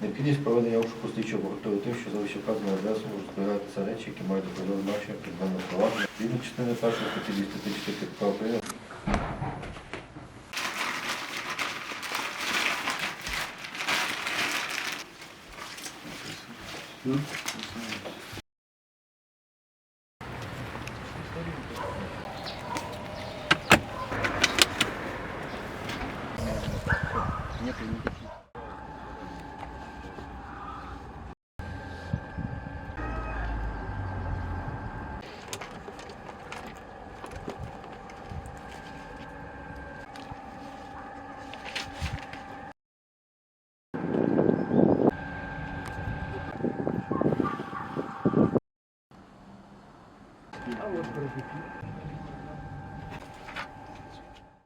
Необхідність проведення обшуку слідчого повертує тим, що за вищевказаною адресою можуть збиратися речі, які мають доказове значення кримінального провадження. Згідно частини першої статті 234 КПК України Нет, не хочу. А вот, подождите.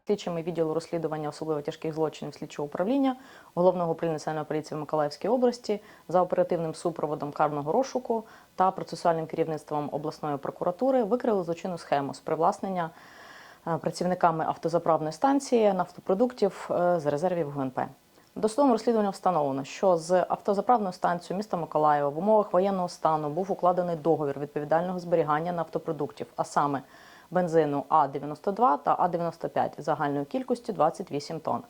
Слідчими відділу розслідування особливо тяжких злочинів слідчого управління головного управління національної поліції в Миколаївській області за оперативним супроводом карного розшуку та процесуальним керівництвом обласної прокуратури викрили злочинну схему з привласнення е, працівниками автозаправної станції нафтопродуктів е, з резервів ГНП. Досудовим розслідуванням встановлено, що з автозаправною станцією міста Миколаєва в умовах воєнного стану був укладений договір відповідального зберігання нафтопродуктів, а саме бензину А92 та А95 загальною кількістю 28 тонн.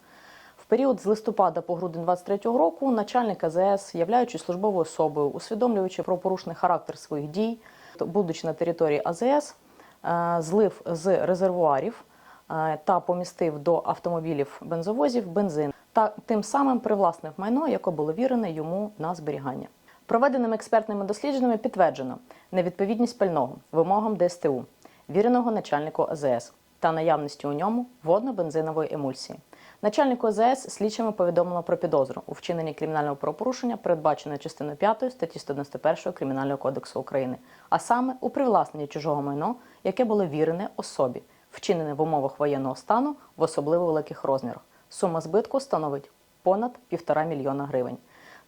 В період з листопада по грудень 23 року начальник АЗС, являючись службовою особою, усвідомлюючи про порушений характер своїх дій, будучи на території АЗС, е, злив з резервуарів е, та помістив до автомобілів бензовозів бензин та тим самим привласнив майно, яке було вірене йому на зберігання. Проведеними експертними дослідженнями підтверджено невідповідність пального вимогам ДСТУ, віреного начальнику АЗС та наявності у ньому водно-бензинової емульсії. Начальнику АЗС слідчими повідомлено про підозру у вчиненні кримінального правопорушення, передбаченої частиною 5 статті 191 Кримінального кодексу України, а саме у привласненні чужого майно, яке було вірене особі, вчинене в умовах воєнного стану в особливо великих розмірах. Сума збитку становить понад півтора мільйона гривень.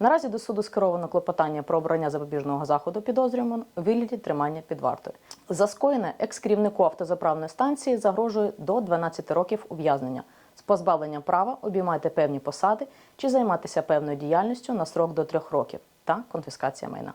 Наразі до суду скеровано клопотання про обрання запобіжного заходу підозрюваного у вигляді тримання під вартою. За скоєне екс-керівнику автозаправної станції загрожує до 12 років ув'язнення з позбавленням права обіймати певні посади чи займатися певною діяльністю на срок до 3 років та конфіскація майна.